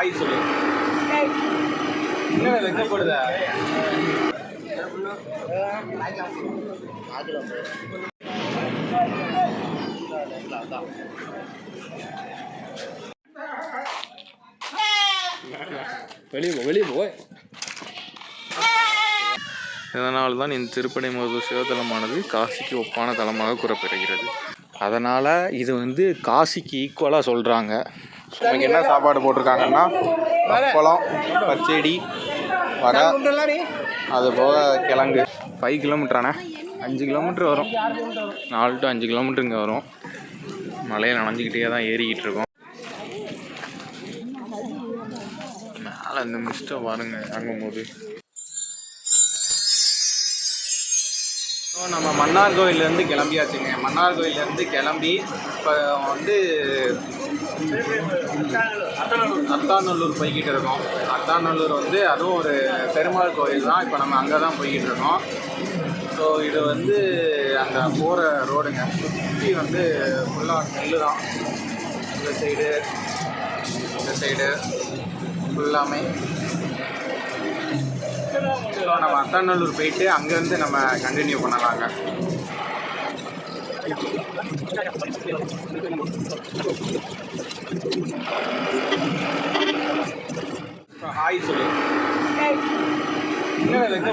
Hi சொல்லு. என்ன வெக்கப்படுத வெளியே போ வெளியே போய் இதனால் தான் இந்த திருப்படை மருத்துவ சிவத்தலமானது காசிக்கு ஒப்பான தலமாக கூறப்படுகிறது. அதனால் இது வந்து காசிக்கு ஈக்குவலாக சொல்கிறாங்க நமக்கு என்ன சாப்பாடு போட்டிருக்காங்கன்னா அப்பளம் பச்சடி வடை. அது போக கிழங்கு. ஃபைவ் கிலோமீட்டரானே அஞ்சு கிலோமீட்டர் வரும். நாலு டு அஞ்சு கிலோமீட்டர் இங்கே வரும். மலையில் நனைஞ்சிக்கிட்டே தான் ஏறிக்கிட்டு இருக்கோம். மேலே இந்த மிஸ்ட்டை பாருங்க இறங்கும்போது நம்ம மன்னார் கோயிலேருந்து கிளம்பியாச்சுங்க. மன்னார் கோயிலேருந்து கிளம்பி இப்போ வந்து அத்தாநல்லூர் போய்கிட்டு இருக்கோம். அத்தாநல்லூர் வந்து அதுவும் ஒரு பெருமாள் கோயில் தான். இப்போ நம்ம அங்கே தான் போய்கிட்டு இருக்கோம். ஸோ இது வந்து அங்கே போகிற ரோடுங்க. சுற்றி வந்து ஃபுல்லாக நெல் தான். இந்த சைடு இந்த சைடு ஃபுல்லாமே ஸோ நம்ம அத்தாநல்லூர் போயிட்டு அங்கேருந்து நம்ம கண்டினியூ பண்ணலாங்க ஹாய் சொல்லு. என்ன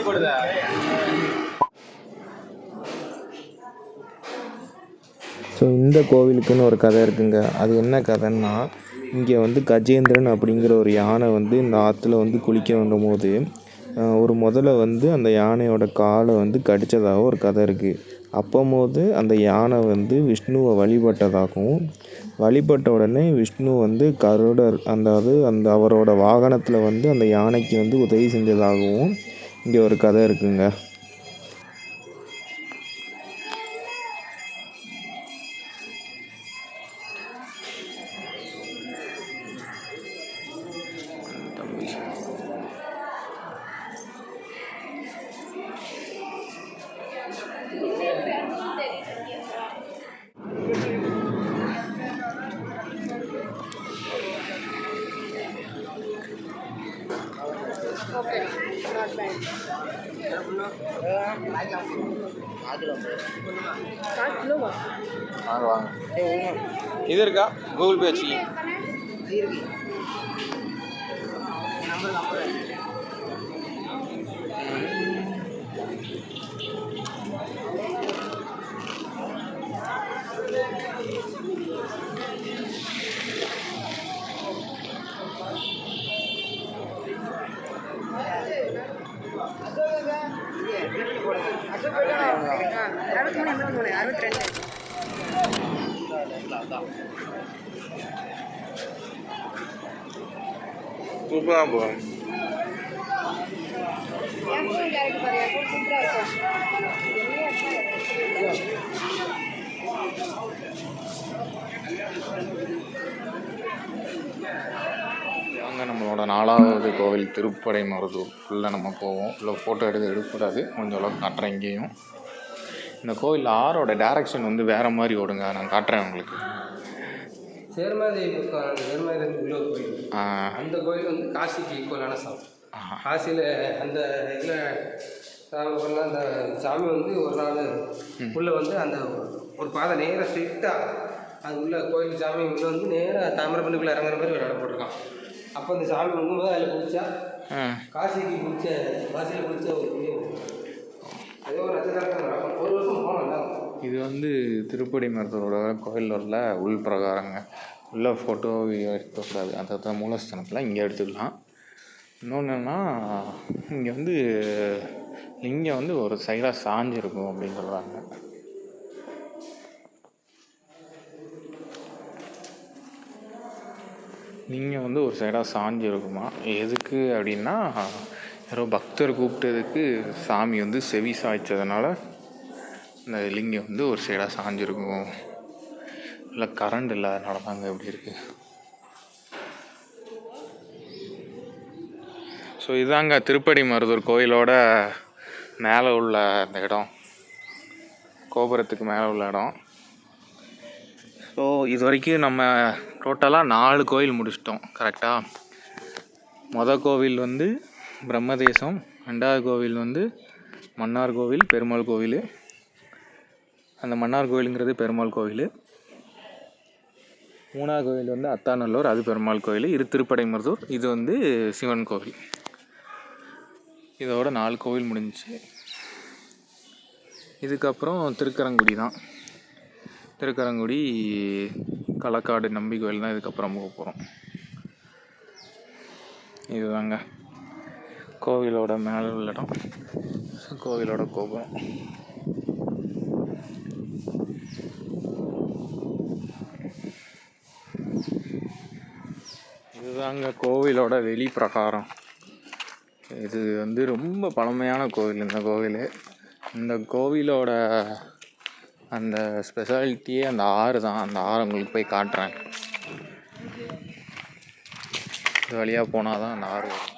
ஸோ இந்த கோவிலுக்குன்னு ஒரு கதை இருக்குங்க. அது என்ன கதைன்னா இங்கே வந்து கஜேந்திரன் அப்படிங்கிற ஒரு யானை வந்து இந்த ஆற்றுல வந்து குளிக்க வந்தபோது போது ஒரு முதல்ல வந்து அந்த யானையோட காலை வந்து கடித்ததாக ஒரு கதை இருக்குது அப்போது அந்த யானை வந்து விஷ்ணுவை வழிபட்டதாகவும் வழிபட்ட உடனே விஷ்ணு வந்து கருடர் அதாவது அந்த அவரோட வாகனத்தில் வந்து அந்த யானைக்கு வந்து உதவி செஞ்சதாகவும் இங்கே ஒரு கதை இருக்குங்க. வாங்க வாங்க இது இருக்கா. கூகுள் பே வச்சுக்கிங்க சூப்பராக போகும் வாங்க நம்மளோட நாலாவது கோவில் திருப்படை மருதூர். உள்ளே நம்ம போவோம். உள்ள ஃபோட்டோ எடுக்க எடுக்கக்கூடாது. கொஞ்சம் அளவுக்கு காட்டுறேன் இங்கேயும். இந்த கோவில் ஆறோட டைரக்ஷன் வந்து வேறு மாதிரி ஓடுங்க. நான் காட்டுறேன் உங்களுக்கு. சேர்மாதி சேர்மாதிலேருந்து உள்ள கோயில். அந்த கோயில் வந்து காசிக்கு ஈக்குவலான சாமி. காசியில் அந்த இதில் சாமி அந்த சாமி வந்து ஒரு நாள் உள்ளே வந்து அந்த ஒரு பாதை நேராக ஸ்ட்ரிக்டாக அது உள்ள கோயில் சாமி உள்ள வந்து நேராக தாமிரபண்ணிக்குள்ளே இறங்குற மாதிரி ஒரு இடம் போட்டிருக்கான். அப்போ அந்த சாமி முங்கும்போது அதில் குளிச்சா காசிக்கு குளிச்ச காசியில் குளிச்ச ஒரு புண்ணியம் அதே ஒரு நட்சத்திரத்தில் நடக்கும் ஒரு வருஷம் போனோம் நல்லா இருக்கும். இது வந்து திருப்படி மருத்துவரோட கோயிலில் உள்ள உள் பிரகாரங்க. உள்ள ஃபோட்டோ எடுக்கக்கூடாது. அந்த மூலஸ்தானத்தில் இங்கே எடுத்துக்கலாம். இன்னொன்று என்னன்னா இங்கே வந்து லிங்கம் வந்து ஒரு சைடாக சாஞ்சிருக்கும் அப்படின்னு சொல்கிறாங்க லிங்கம் வந்து ஒரு சைடாக சாஞ்சிருக்குமா எதுக்கு அப்படின்னா யாரோ பக்தர் கூப்பிட்டதுக்கு சாமி வந்து செவி சாய்ச்சதுனால இந்த லிங்கம் வந்து ஒரு சைடாக சாஞ்சிருக்கும். இல்லை கரண்ட் இல்லாதனால தாங்க இப்படி இருக்குது ஸோ இதாங்க திருப்படி மருதூர் கோயிலோட மேலே உள்ள அந்த இடம். கோபுரத்துக்கு மேலே உள்ள இடம். ஸோ இது வரைக்கும் நம்ம டோட்டலாக நாலு கோயில் முடிச்சிட்டோம் கரெக்டாக மொதல் கோவில் வந்து பிரம்மதேசம் ரெண்டாவது கோவில் வந்து மன்னார் கோவில் பெருமாள் கோவில். அந்த மன்னார் கோவிலுங்கிறது பெருமாள் கோவில். மூணாவது கோவில் வந்து அத்தாநல்லூர் அது பெருமாள் கோவில். இரு திருப்படைமருதூர் இது வந்து சிவன் கோவில். இதோட நாலு கோவில் முடிஞ்சிச்சு. இதுக்கப்புறம் திருக்கரங்குடி தான். திருக்கரங்குடி களக்காடு நம்பி கோயில் தான் இதுக்கப்புறம் போக போகிறோம் இதுதாங்க. கோவிலோட மேலே உள்ள இடம். கோவிலோட கோபுரம். இதுதாங்க கோவிலோட வெளி பிரகாரம் இது வந்து ரொம்ப பழமையான கோவில் இந்த கோவில். இந்த கோவிலோட அந்த ஸ்பெஷாலிட்டியே அந்த ஆறு தான். அந்த ஆறு உங்களுக்கு போய் காட்டுறேன். இது வழியாக போனால் தான் அந்த ஆறு வரும்.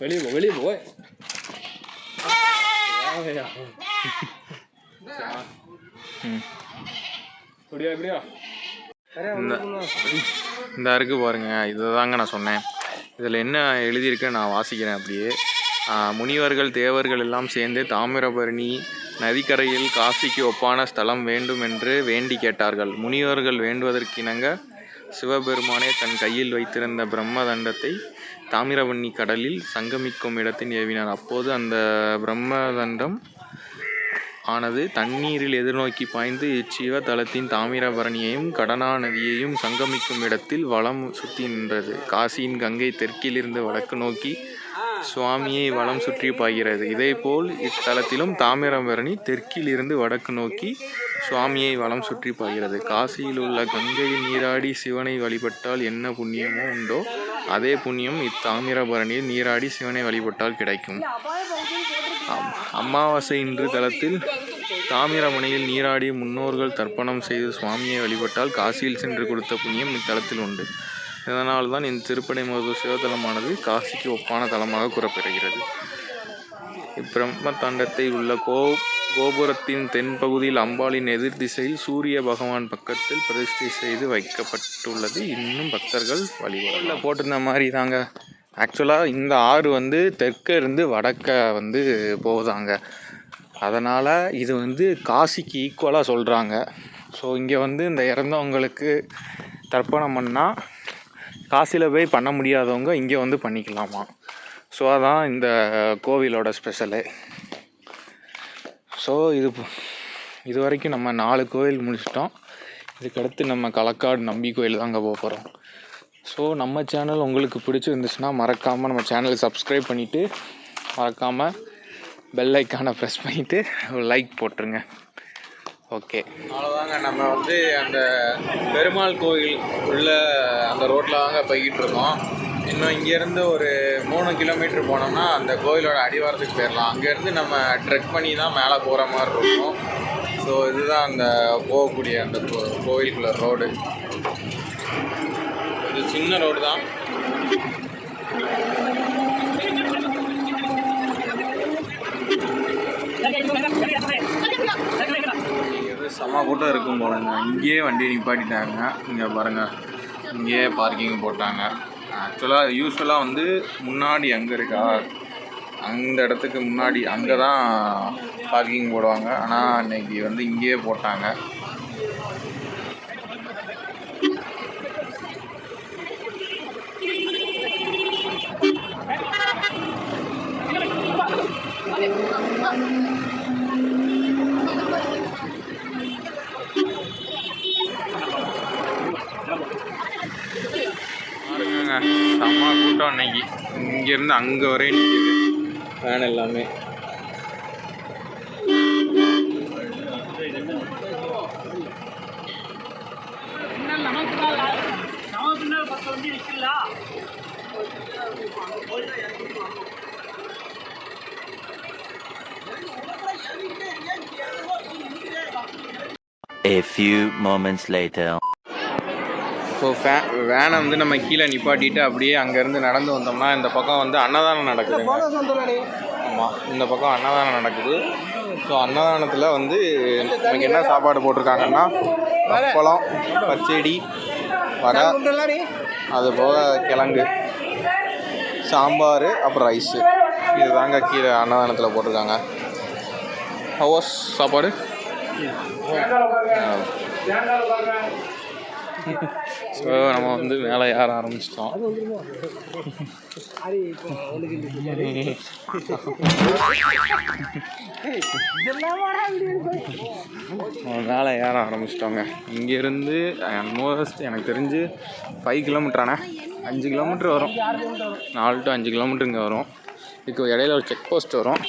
வெளியே போ வெளியே போ ம் இப்படியா? இப்படியா இந்த இந்த இருக்கு பாருங்க இதுதாங்க நான் சொன்னேன். இதில் என்ன எழுதியிருக்கு நான் வாசிக்கிறேன் அப்படியே. முனிவர்கள் தேவர்கள் எல்லாம் சேர்ந்து தாமிரபரணி நதிக்கரையில் காசிக்கு ஒப்பான ஸ்தலம் வேண்டும் என்று வேண்டி கேட்டார்கள். முனிவர்கள் வேண்டுவதற்கிணங்க சிவபெருமானே தன் கையில் வைத்திருந்த பிரம்மதண்டத்தை தாமிரபரணி கடலில் சங்கமிக்கும் இடத்தில் ஏவினார். அப்போது அந்த பிரம்மதண்டம் ஆனது தண்ணீரில் எதிர்நோக்கி பாய்ந்து இச்சிவ தலத்தின் தாமிரபரணியையும் கடனா நதியையும் சங்கமிக்கும் இடத்தில் வளம் சுற்றி நின்றது. காசியின் கங்கை தெற்கிலிருந்து வடக்கு நோக்கி சுவாமியை வலம் சுற்றி பாய்கிறது. இதேபோல் இத்தலத்திலும் தாமிரபரணி தெற்கிலிருந்து வடக்கு நோக்கி சுவாமியை வலம் சுற்றி பாய்கிறது. காசியில் உள்ள கங்கையில் நீராடி சிவனை வழிபட்டால் என்ன புண்ணியமோ உண்டோ அதே புண்ணியம் இத்தாமிரபரணியில் நீராடி சிவனை வழிபட்டால் கிடைக்கும். அம்- அமாவாசை இன்று தலத்தில் தாமிரமணியில் நீராடி முன்னோர்கள் தர்ப்பணம் செய்து சுவாமியை வழிபட்டால் காசியில் சென்று கொடுத்த புண்ணியம் இத்தலத்தில் உண்டு. இதனால் தான் இந்த திருப்படை மருத்துவ சிவத்தலமானது காசிக்கு ஒப்பான தலமாக கூறப்படுகிறது. இப்பிரம்ம தாண்டத்தை உள்ள கோ கோபுரத்தின் தென்பகுதியில் அம்பாளின் எதிர் திசையில் சூரிய பகவான் பக்கத்தில் பிரதிஷ்டை செய்து வைக்கப்பட்டுள்ளது. இன்னும் பக்தர்கள் வழிபடல போட்டிருந்த மாதிரி தாங்க. ஆக்சுவலாக இந்த ஆறு வந்து தெற்க இருந்து வடக்க வந்து போகுதாங்க. அதனால் இது வந்து காசிக்கு ஈக்குவலாக சொல்கிறாங்க ஸோ இங்கே வந்து இந்த இறந்தவங்களுக்கு தர்ப்பணம் பண்ணால் காசியில் போய் பண்ண முடியாதவங்க இங்கே வந்து பண்ணிக்கலாமா? ஸோ அதான் இந்த கோவிலோட ஸ்பெஷலு ஸோ இது இது வரைக்கும் நம்ம நாலு கோவில் முடிச்சிட்டோம். இதுக்கடுத்து நம்ம களக்காடு நம்பி கோயில் தாங்க போக போகிறோம் ஸோ நம்ம சேனல் உங்களுக்கு பிடிச்சிருந்துச்சுன்னா மறக்காமல் நம்ம சேனலை சப்ஸ்கிரைப் பண்ணிவிட்டு மறக்காமல் பெல் ஐக்கானை ப்ரெஸ் பண்ணிவிட்டு ஒரு லைக் போட்டுருங்க. ஓகே. அவ்வளோதாங்க நம்ம வந்து அந்த பெருமாள் கோயில் உள்ள அந்த ரோட்டில் தாங்க போய்கிட்டு இருக்கோம். இன்னும் இங்கேருந்து ஒரு மூணு கிலோமீட்டர் போனோம்னா அந்த கோயிலோட அடிவாரத்துக்கு போயிடலாம் அங்கேருந்து நம்ம ட்ரெக் பண்ணி தான் மேலே போகிற மாதிரி இருக்கும். ஸோ இதுதான் அந்த போகக்கூடிய அந்த கோ- கோயிலுக்குள்ள ரோடு. இது சின்ன ரோடு தான் இது செம்ம கூட்டம் இருக்கும் போலங்க இங்கேயே வண்டி நிப்பாட்டிட்டாங்க. இங்கே பாருங்கள் இங்கேயே பார்க்கிங் போட்டாங்க. ஆக்சுவலாக யூஸ்வலாக வந்து முன்னாடி அங்கே இருக்கா? அந்த இடத்துக்கு முன்னாடி அங்கே தான் பார்க்கிங் போடுவாங்க. ஆனால் இன்னைக்கு வந்து இங்கேயே போட்டாங்க பாருங்கங்க செம்ம கூட்டம் இன்னைக்கு இங்கேருந்து அங்கே வரையும் நிற்கிது வேன் எல்லாமே A few moments later. So ஃபே வேனை வந்து நம்ம கீழே நிப்பாட்டிட்டு அப்படியே அங்கேருந்து நடந்து வந்தோம்னா இந்த பக்கம் வந்து அன்னதானம் நடக்குதுங்க. ஆமாம் இந்த பக்கம் அன்னதானம் நடக்குது. ஸோ அன்னதானத்தில் வந்து நமக்கு என்ன சாப்பாடு போட்டிருக்காங்கன்னா அப்பளம் பச்சடி வடை அது போக கிழங்கு சாம்பார் அப்புறம் ரைஸு. இது தாங்க கீழே அன்னதானத்தில் போட்டிருக்காங்க. ஹவர்ஸ் சாப்பாடு? ஸோ நம்ம வந்து மேலே ஏற ஆரம்பிச்சிட்டோம். மேலே ஏற ஆரம்பிச்சிட்டோங்க. இங்கேருந்து ஆல்மோஸ்ட் எனக்கு தெரிஞ்சு ஃபைவ் கிலோமீட்டரானே அஞ்சு கிலோமீட்டர் வரும். நாலு டு அஞ்சு கிலோமீட்டர் இங்கே வரும். இதுக்கு இடையில ஒரு செக் போஸ்ட் வரும்.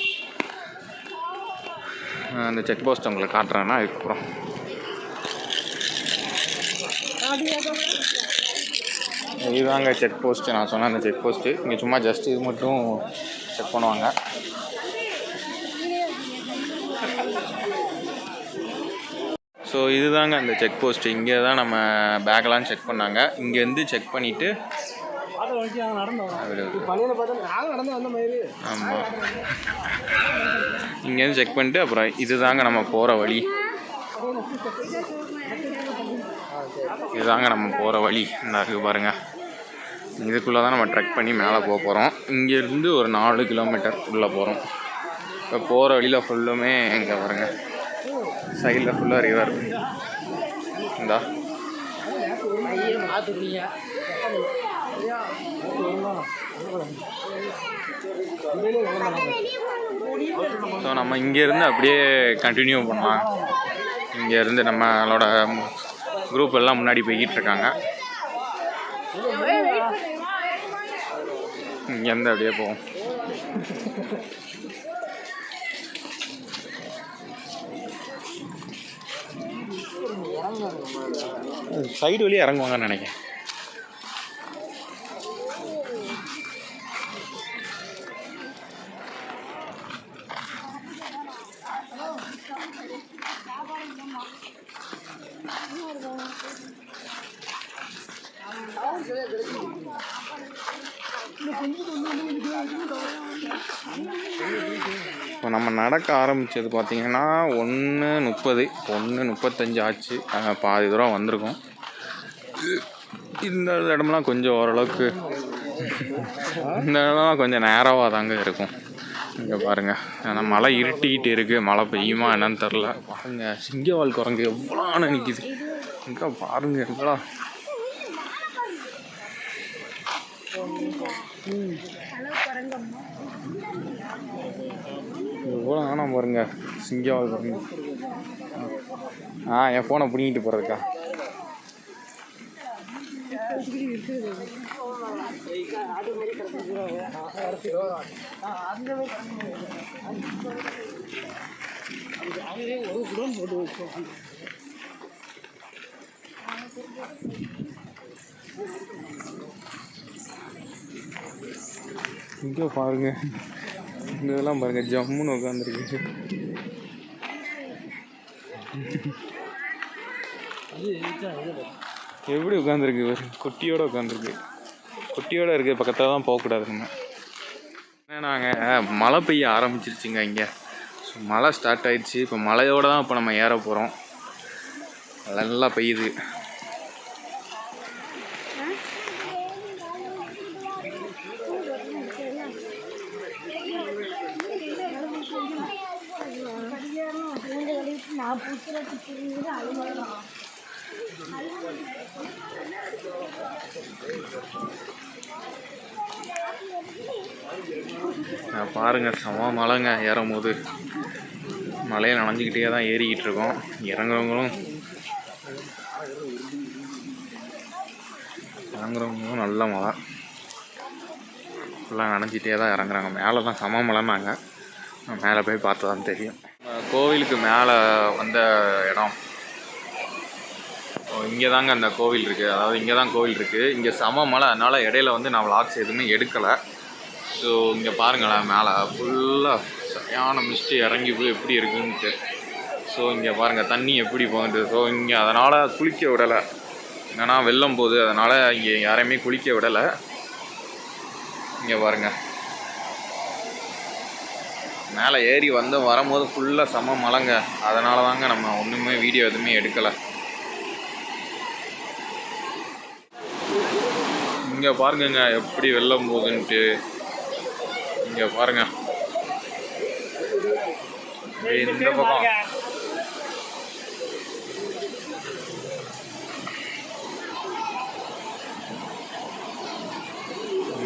அந்த செக் போஸ்ட் உங்களுக்கு காட்டுறேன்னா அதுக்கப்புறம் இதுதாங்க செக் போஸ்ட்டு நான் சொன்ன அந்த செக் போஸ்ட்டு இங்கே சும்மா ஜஸ்ட் இது மட்டும் செக் பண்ணுவாங்க. ஸோ இதுதாங்க அந்த செக் போஸ்ட் இங்கே தான் நம்ம பேக்கெல்லாம் செக் பண்ணாங்க. இங்கேருந்து செக் பண்ணிவிட்டு ஆமாம் இங்கேருந்து செக் பண்ணிட்டு அப்புறம் இதுதாங்க நம்ம போகிற வழி. இதுதாங்க நம்ம போகிற வழி. இந்த இருக்கு பாருங்கள் இதுக்குள்ளே தான் நம்ம ட்ரெக் பண்ணி மேலே போக போகிறோம் இங்கேருந்து ஒரு நாலு கிலோமீட்டர் உள்ளே போகிறோம் இப்போ போகிற வழியில் ஃபுல்லுமே இங்கே பாருங்க. சைடில் ஃபுல்லாக ரிவர் இந்தா. ஸோ நம்ம இங்கேருந்து அப்படியே கண்டினியூ பண்ணலாம். இங்கேருந்து நம்மளோட குரூப் எல்லாம் முன்னாடி போய்கிட்டு இருக்காங்க இங்கேருந்து அப்படியே போவோம். சைடு வழியே இறங்குவாங்கன்னு நினைக்கிறேன். நடக்க ஆரம்பித்தது பார்த்தீங்கன்னா ஒன்று முப்பது ஒன்று முப்பத்தஞ்சு ஆச்சு. நாங்கள் பாதி தூரம் வந்திருக்கோம். இந்த இடம்லாம் கொஞ்சம் ஓரளவுக்கு இந்த இடம்லாம் கொஞ்சம் நேரவாக தாங்க இருக்கும். இங்கே பாருங்கள் ஏன்னா மழை இருட்டிக்கிட்டு இருக்குது மழை பெய்யுமா என்னன்னு தெரில பாருங்க சிங்கவால் குரங்கு எவ்வளோ நிற்கிது இங்கே பாருங்க எவ்வளோ எவ்வளோ ஆனால் பாருங்க. சிங்கவால் பாருங்க. ஆ என் ஃபோனை பிடிங்கிட்டு போகிறதுக்கா இங்கே பாருங்க. இதெல்லாம் பாருங்க ஜம்முன்னு உட்காந்துருக்கு எப்படி உட்காந்துருக்கு இவர்? குட்டியோட உட்காந்துருக்கு குட்டியோட இருக்க பக்கத்தில் தான் போகக்கூடாது நம்ம நாங்கள் மழை பெய்ய ஆரம்பிச்சிருச்சுங்க இங்கே. ஸோ மழை ஸ்டார்ட் ஆயிடுச்சு. இப்போ மழையோடு தான் இப்போ நம்ம ஏற போகிறோம் நல்லா பெய்யுது. பாருங்கள் பாருங்க செம மலைங்க ஏறும் போது மலையை நனைஞ்சிக்கிட்டே தான் ஏறிக்கிட்டு இருக்கோம். இறங்குறவங்களும் இறங்குறவங்களும் நல்ல மழை. ஃபுல்லாக நனைஞ்சிட்டே தான் இறங்குறாங்க. மேலே தான் செம மலைனாங்க மேலே போய் பார்த்து தான் தெரியும். கோவிலுக்கு மேலே வந்த இடம். இங்கே தாங்க அந்த கோவில் இருக்குது அதாவது இங்கே தான் கோவில் இருக்குது இங்கே செம மழை. அதனால் இடையில வந்து நான் விளாக்ஸ் எதுவுமே எடுக்கலை. ஸோ இங்கே பாருங்களேன் மேலே ஃபுல்லாக சரியான மிஸ்ட்டு இறங்கி போய் எப்படி இருக்குன்ட்டு. ஸோ இங்கே பாருங்கள் தண்ணி எப்படி போகுது. ஸோ இங்கே அதனால் குளிக்க விடலை. என்னன்னா வெள்ளம் போகுது. அதனால் இங்கே யாரையுமே குளிக்க விடலை. இங்கே பாருங்கள் மேலே ஏறி வந்து வரும்போது ஃபுல்லாக செம மழைங்க. அதனால தாங்க நம்ம ஒன்றுமே வீடியோ எதுவுமே எடுக்கலை. இங்கே பாருங்கங்க எப்படி வெள்ளம் போகுதுன்ட்டு. இங்கே பாருங்க. இந்த பக்கம்.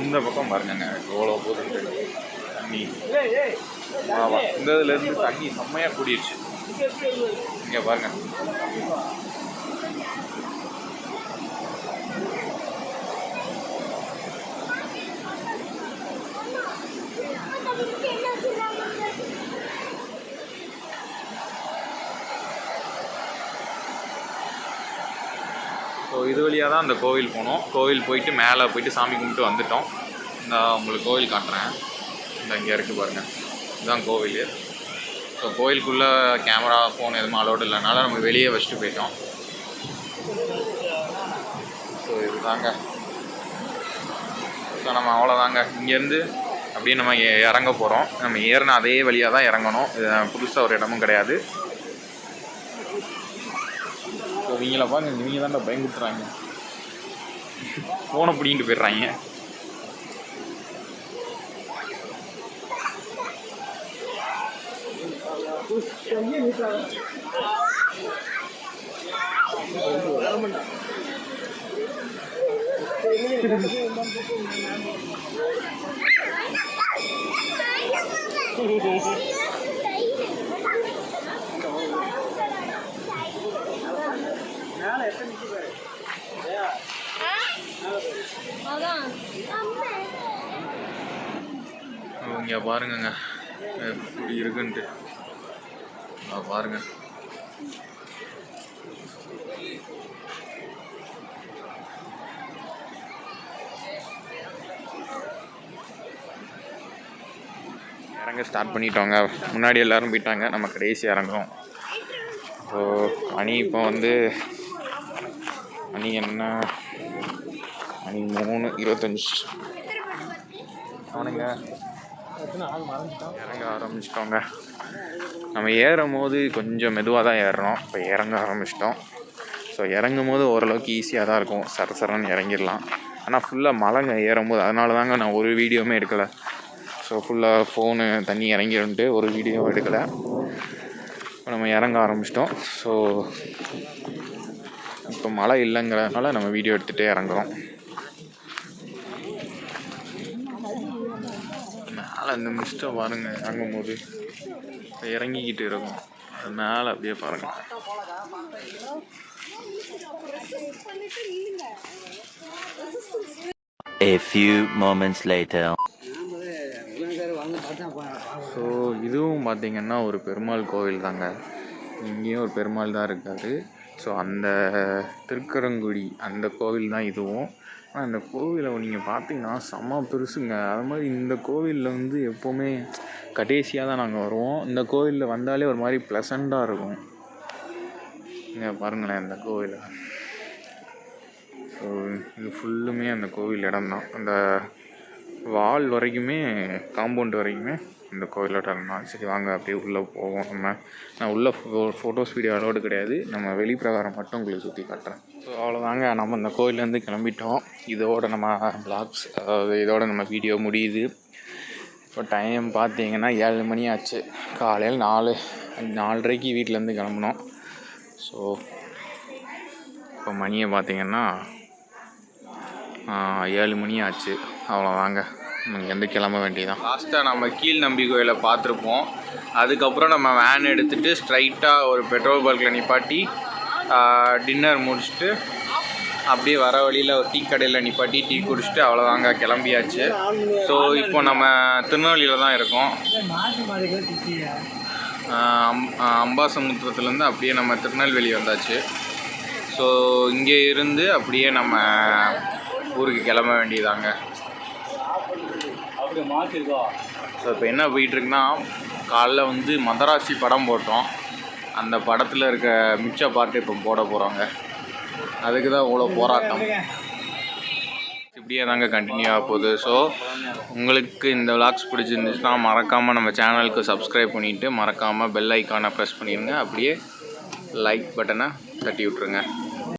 இந்த பக்கம் பாருங்கங்க எவ்வளோ போகுதுன்ட்டு. தண்ணி. ஆமாம் இந்த இதுலேருந்து தண்ணி செம்மையாக கூடிடுச்சு இங்கே பாருங்க. ஸோ இது வழியாக தான் அந்த கோவில் போனோம். கோவில் போயிட்டு மேலே போயிட்டு சாமி கும்பிட்டு வந்துட்டோம். இந்த உங்களுக்கு கோவில் காட்டுறேன். இந்த இங்கே இருக்குது பாருங்கள் இதுதான் கோவில். ஸோ கோயிலுக்குள்ளே கேமரா ஃபோன் எதுவும் அலோடு இல்லைனால நம்ம வெளியே வச்சுட்டு போயிட்டோம். ஸோ இதுதாங்க. ஸோ நம்ம அவ்வளோதாங்க இங்கேருந்து அப்படியே நம்ம இறங்க போகிறோம் நம்ம ஏறின அதே வழியாக தான் இறங்கணும். இது புதுசாக ஒரு இடமும் கிடையாது. ஸோ இவங்கள பாருங்க இவங்க தான்டா பயன்படுத்துகிறாங்க ஃபோனை பிடிங்கிட்டு போயிடுறாங்க. அதான் இங்கே பாருங்கங்க. எப்படி இருக்குன்ட்டு. பாருங்க. இறங்க ஸ்டார்ட் பண்ணிட்டோங்க. முன்னாடி எல்லாரும் போயிட்டாங்க. நம்ம கடைசி இறங்குறோம். ஸோ மணி இப்போ வந்து மணி என்ன? மணி மூணு இருபத்தஞ்சி. அவனுங்க. இறங்க ஆரம்பிச்சிட்டோங்க. நம்ம ஏறும் போது கொஞ்சம் மெதுவாக தான் ஏறுறோம் இப்போ இறங்க ஆரம்பிச்சிட்டோம். ஸோ இறங்கும் போது ஓரளவுக்கு ஈஸியாக தான் இருக்கும். சர சரன்னு இறங்கிடலாம். ஆனால் ஃபுல்லாக மலைங்க ஏறும் போது அதனால தாங்க நான் ஒரு வீடியோவுமே எடுக்கலை. ஸோ ஃபுல்லாக ஃபோனு தண்ணி இறங்கிடுன்ட்டு ஒரு வீடியோவும் எடுக்கலை. இப்போ நம்ம இறங்க ஆரம்பிச்சிட்டோம். ஸோ இப்போ மழை இல்லைங்கிறதுனால நம்ம வீடியோ எடுத்துகிட்டே இறங்குறோம். மேலே இந்த மிஸ்ட்டை பாருங்க இறங்கும் போது இறங்கிக்கிட்டு இருக்கும். அது மேலே அப்படியே பாருங்க A few moments later. So இதுவும் பார்த்தீங்கன்னா ஒரு பெருமாள் கோவில் தாங்க. இங்கேயும் ஒரு பெருமாள் தான் இருக்காரு. ஸோ அந்த திருக்கரங்குடி அந்த கோவில் தான் இதுவும். ஆனால் இந்த கோவிலை நீங்கள் பார்த்தீங்கன்னா செம்ம பெருசுங்க. அது மாதிரி இந்த கோவிலில் வந்து எப்போவுமே கடைசியாக தான் நாங்கள் வருவோம். இந்த கோவிலில் வந்தாலே ஒரு மாதிரி ப்ளசண்ட்டாக இருக்கும். இங்கே பாருங்களேன் இந்த கோவிலை. ஸோ இது ஃபுல்லுமே அந்த கோவில் இடம் தான் அந்த வால் வரைக்குமே காம்பவுண்ட் வரைக்குமே இந்த கோயிலோட இடம் சரி வாங்க அப்படியே உள்ளே போவோம் நம்ம. நான் உள்ள ஃபோட்டோஸ் வீடியோ அலோடு கிடையாது. நம்ம வெளிப்பிரகாரம் மட்டும் உங்களுக்கு சுற்றி காட்டுறேன். ஸோ அவ்வளோதாங்க நம்ம இந்த கோயிலேருந்து கிளம்பிட்டோம். இதோட நம்ம பிளாக்ஸ் அதாவது இதோட நம்ம வீடியோ முடியுது. இப்போ டைம் பார்த்தீங்கன்னா ஏழு மணி ஆச்சு. காலையில் நாலு நாலரைக்கு வீட்டிலேருந்து கிளம்புனோம். ஸோ இப்போ மணியை பார்த்தீங்கன்னா ஏழு மணி ஆச்சு. அவ்வளோதாங்க இங்கேருந்து கிளம்ப வேண்டியதான் லாஸ்ட்டாக நம்ம கீழ் நம்பி கோயிலை பார்த்துருப்போம். அதுக்கப்புறம் நம்ம வேன் எடுத்துகிட்டு ஸ்ட்ரைட்டாக ஒரு பெட்ரோல் பல்கில் நிப்பாட்டி டின்னர் முடிச்சுட்டு அப்படியே வர வழியில் ஒரு டீ கடையில் நிப்பாட்டி டீ குடிச்சிட்டு அவ்வளோதாங்க கிளம்பியாச்சு. ஸோ இப்போ நம்ம திருநெல்வேலியில் தான் இருக்கோம். அம் அம்பாசமுத்திரத்துலேருந்து அப்படியே நம்ம திருநெல்வேலி வந்தாச்சு. ஸோ இங்கே இருந்து அப்படியே நம்ம ஊருக்கு கிளம்ப வேண்டியதாங்க. ஸோ இப்போ என்ன போயிட்டுருக்குன்னா காலைல வந்து மதராசி படம் போட்டோம். அந்த படத்தில் இருக்க மிச்ச பாட்டு இப்போ போட போகிறாங்க அதுக்கு தான் இவ்வளோ போராட்டம். இப்படியே தாங்க கண்டினியூ ஆக போகுது. ஸோ உங்களுக்கு இந்த விளாக்ஸ் பிடிச்சிருந்துச்சுன்னா மறக்காமல் நம்ம சேனலுக்கு சப்ஸ்கிரைப் பண்ணிவிட்டு மறக்காமல் பெல் ஐக்கானை ப்ரெஸ் பண்ணிடுங்க அப்படியே லைக் பட்டனை தட்டி விட்ருங்க